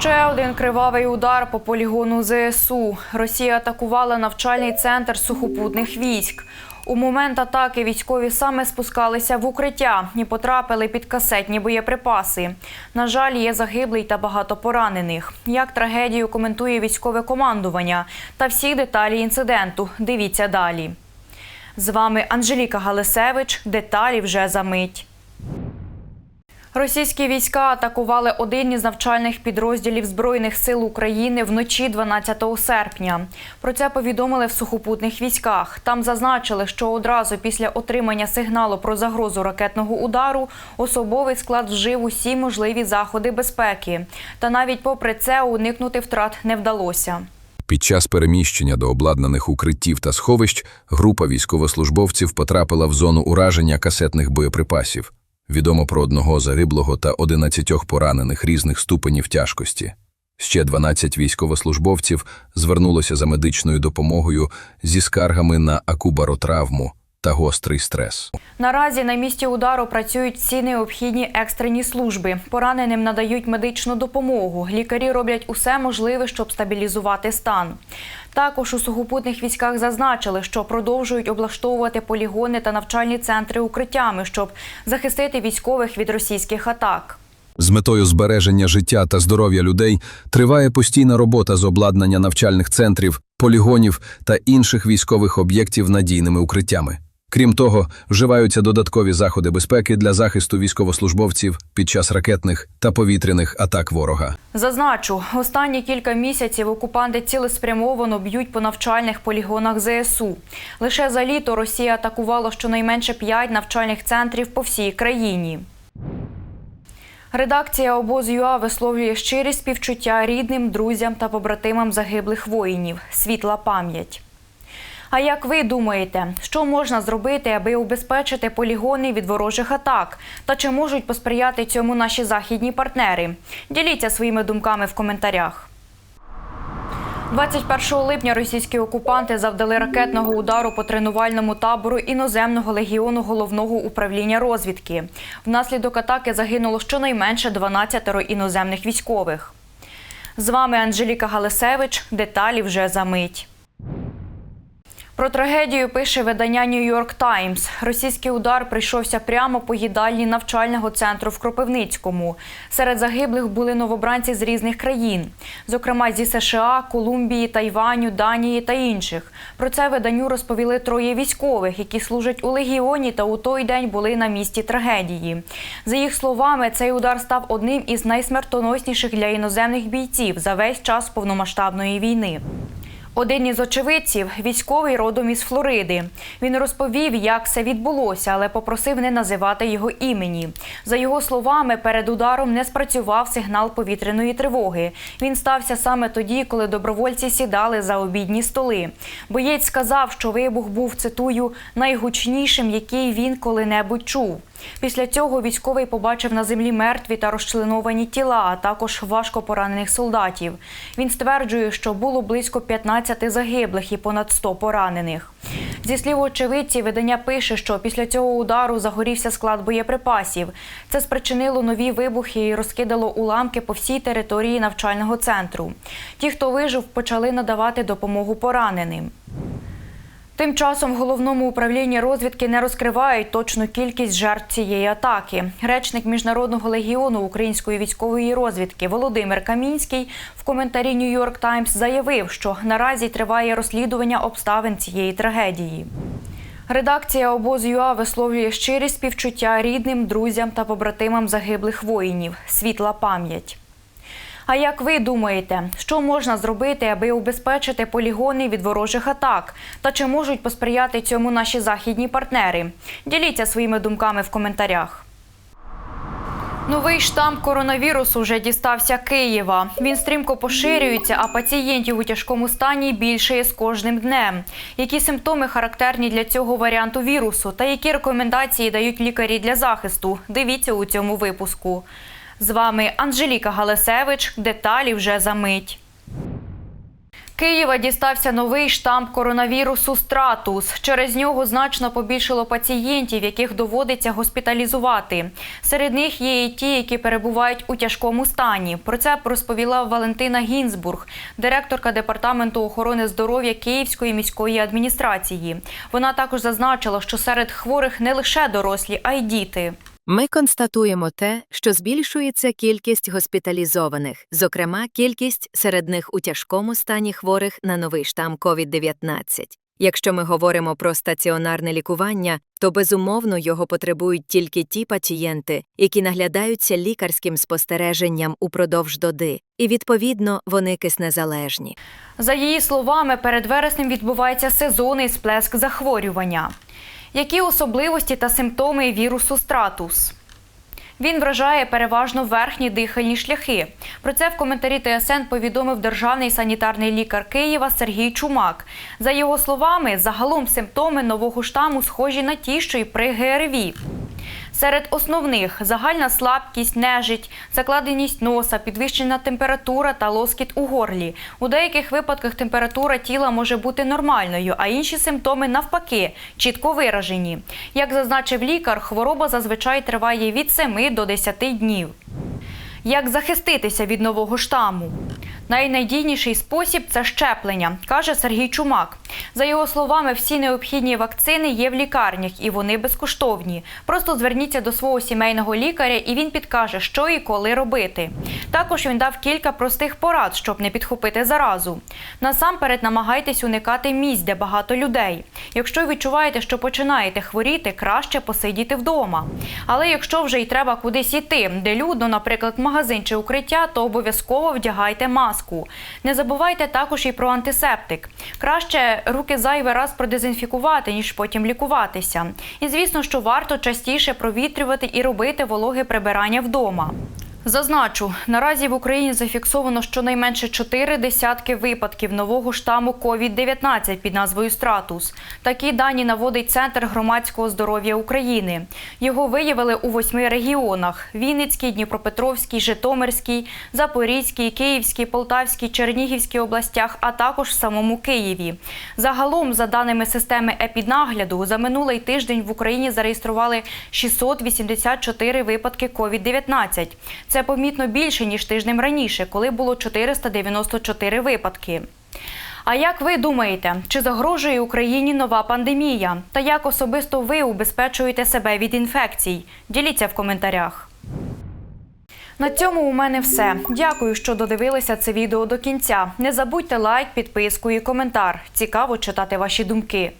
Ще один кривавий удар по полігону ЗСУ. Росія атакувала навчальний центр сухопутних військ. У момент атаки військові саме спускалися в укриття і потрапили під касетні боєприпаси. На жаль, є загиблий та багато поранених. Як трагедію коментує військове командування та всі деталі інциденту. Дивіться далі. З вами Анжеліка Галисевич. Деталі вже за мить. Російські війська атакували один із навчальних підрозділів Збройних сил України вночі 12 серпня. Про це повідомили в сухопутних військах. Там зазначили, що одразу після отримання сигналу про загрозу ракетного удару особовий склад вжив усі можливі заходи безпеки. Та навіть попри це уникнути втрат не вдалося. Під час переміщення до обладнаних укриттів та сховищ група військовослужбовців потрапила в зону ураження касетних боєприпасів. Відомо про одного загиблого та 11 поранених різних ступенів тяжкості. Ще 12 військовослужбовців звернулося за медичною допомогою зі скаргами на акубаротравму та гострий стрес. Наразі на місці удару працюють всі необхідні екстрені служби. Пораненим надають медичну допомогу. Лікарі роблять усе можливе, щоб стабілізувати стан. Також у сухопутних військах зазначили, що продовжують облаштовувати полігони та навчальні центри укриттями, щоб захистити військових від російських атак. З метою збереження життя та здоров'я людей триває постійна робота з обладнання навчальних центрів, полігонів та інших військових об'єктів надійними укриттями. Крім того, вживаються додаткові заходи безпеки для захисту військовослужбовців під час ракетних та повітряних атак ворога. Зазначу, останні кілька місяців окупанти цілеспрямовано б'ють по навчальних полігонах ЗСУ. Лише за літо Росія атакувала щонайменше п'ять навчальних центрів по всій країні. Редакція обоз.ЮА висловлює щирі співчуття рідним, друзям та побратимам загиблих воїнів. Світла пам'ять. А як ви думаєте, що можна зробити, аби убезпечити полігони від ворожих атак? Та чи можуть посприяти цьому наші західні партнери? Діліться своїми думками в коментарях. 21 липня російські окупанти завдали ракетного удару по тренувальному табору іноземного легіону головного управління розвідки. Внаслідок атаки загинуло щонайменше 12 іноземних військових. З вами Анжеліка Галисевич. Деталі вже за мить. Про трагедію пише видання York Times. Російський удар прийшовся прямо по їдальні навчального центру в Кропивницькому. Серед загиблих були новобранці з різних країн, зокрема зі США, Колумбії, Тайваню, Данії та інших. Про це виданню розповіли троє військових, які служать у легіоні та у той день були на місці трагедії. За їх словами, цей удар став одним із найсмертоносніших для іноземних бійців за весь час повномасштабної війни. Один із очевидців військовий родом із Флориди. Він розповів, як це відбулося, але попросив не називати його імені. За його словами, перед ударом не спрацював сигнал повітряної тривоги. Він стався саме тоді, коли добровольці сідали за обідні столи. Боєць сказав, що вибух був цитую найгучнішим, який він коли-небудь чув. Після цього військовий побачив на землі мертві та розчленовані тіла, а також важко поранених солдатів. Він стверджує, що було близько 15 загиблих і понад 100 поранених. Зі слів очевидців, видання пише, що після цього удару загорівся склад боєприпасів. Це спричинило нові вибухи і розкидало уламки по всій території навчального центру. Ті, хто вижив, почали надавати допомогу пораненим. Тим часом в головному управлінні розвідки не розкривають точну кількість жертв цієї атаки. Речник міжнародного легіону української військової розвідки Володимир Камінський в коментарі York Times заявив, що наразі триває розслідування обставин цієї трагедії. Редакція обоз.ЮА висловлює щирі співчуття рідним, друзям та побратимам загиблих воїнів. Світла пам'ять. А як ви думаєте, що можна зробити, аби убезпечити полігони від ворожих атак? Та чи можуть посприяти цьому наші західні партнери? Діліться своїми думками в коментарях. Новий штам коронавірусу вже дістався Києва. Він стрімко поширюється, а пацієнтів у тяжкому стані більше з кожним днем. Які симптоми характерні для цього варіанту вірусу та які рекомендації дають лікарі для захисту? Дивіться у цьому випуску. З вами Анжеліка Галасевич. Деталі вже за мить. Києва дістався новий штамп коронавірусу Стратус. Через нього значно побільшало пацієнтів, яких доводиться госпіталізувати. Серед них є і ті, які перебувають у тяжкому стані. Про це розповіла Валентина Гінзбург, директорка департаменту охорони здоров'я Київської міської адміністрації. Вона також зазначила, що серед хворих не лише дорослі, а й діти. Ми констатуємо те, що збільшується кількість госпіталізованих, зокрема, кількість серед них у тяжкому стані хворих на новий штам COVID-19. Якщо ми говоримо про стаціонарне лікування, то безумовно його потребують тільки ті пацієнти, які наглядаються лікарським спостереженням упродовж доди, і відповідно вони киснезалежні. За її словами, перед вереснем відбувається сезонний сплеск захворювання. Які особливості та симптоми вірусу стратус? Він вражає переважно верхні дихальні шляхи. Про це в коментарі ТСН повідомив державний санітарний лікар Києва Сергій Чумак. За його словами, загалом симптоми нового штаму схожі на ті, що й при ГРВІ. Серед основних загальна слабкість, нежить, закладеність носа, підвищена температура та лоскіт у горлі. У деяких випадках температура тіла може бути нормальною, а інші симптоми навпаки чітко виражені. Як зазначив лікар, хвороба зазвичай триває від 7 до 10 днів. Як захиститися від нового штаму? Найнадійніший спосіб це щеплення, каже Сергій Чумак. За його словами, всі необхідні вакцини є в лікарнях і вони безкоштовні. Просто зверніться до свого сімейного лікаря, і він підкаже, що і коли робити. Також він дав кілька простих порад, щоб не підхопити заразу. Насамперед намагайтесь уникати місць, де багато людей. Якщо відчуваєте, що починаєте хворіти, краще посидіти вдома. Але якщо вже й треба кудись іти, де людно, наприклад, магазин чи укриття, то обов'язково вдягайте маску. Не забувайте також і про антисептик. Краще руки зайвий раз продезінфікувати, ніж потім лікуватися. І звісно, що варто частіше провітрювати і робити вологе прибирання вдома. Зазначу, наразі в Україні зафіксовано щонайменше чотири десятки випадків нового штаму COVID-19 під назвою Стратус. Такі дані наводить Центр громадського здоров'я України. Його виявили у восьми регіонах: Вінницький, Дніпропетровський, Житомирський, Запорізький, Київський, Полтавський, Чернігівській областях, а також в самому Києві. Загалом, за даними системи епіднагляду, за минулий тиждень в Україні зареєстрували 684 випадки COVID-19. Це помітно більше, ніж тижнем раніше, коли було 494 випадки. А як ви думаєте, чи загрожує Україні нова пандемія? Та як особисто ви убезпечуєте себе від інфекцій? Діліться в коментарях. На цьому у мене все. Дякую, що додивилися це відео до кінця. Не забудьте лайк, підписку і коментар. Цікаво читати ваші думки.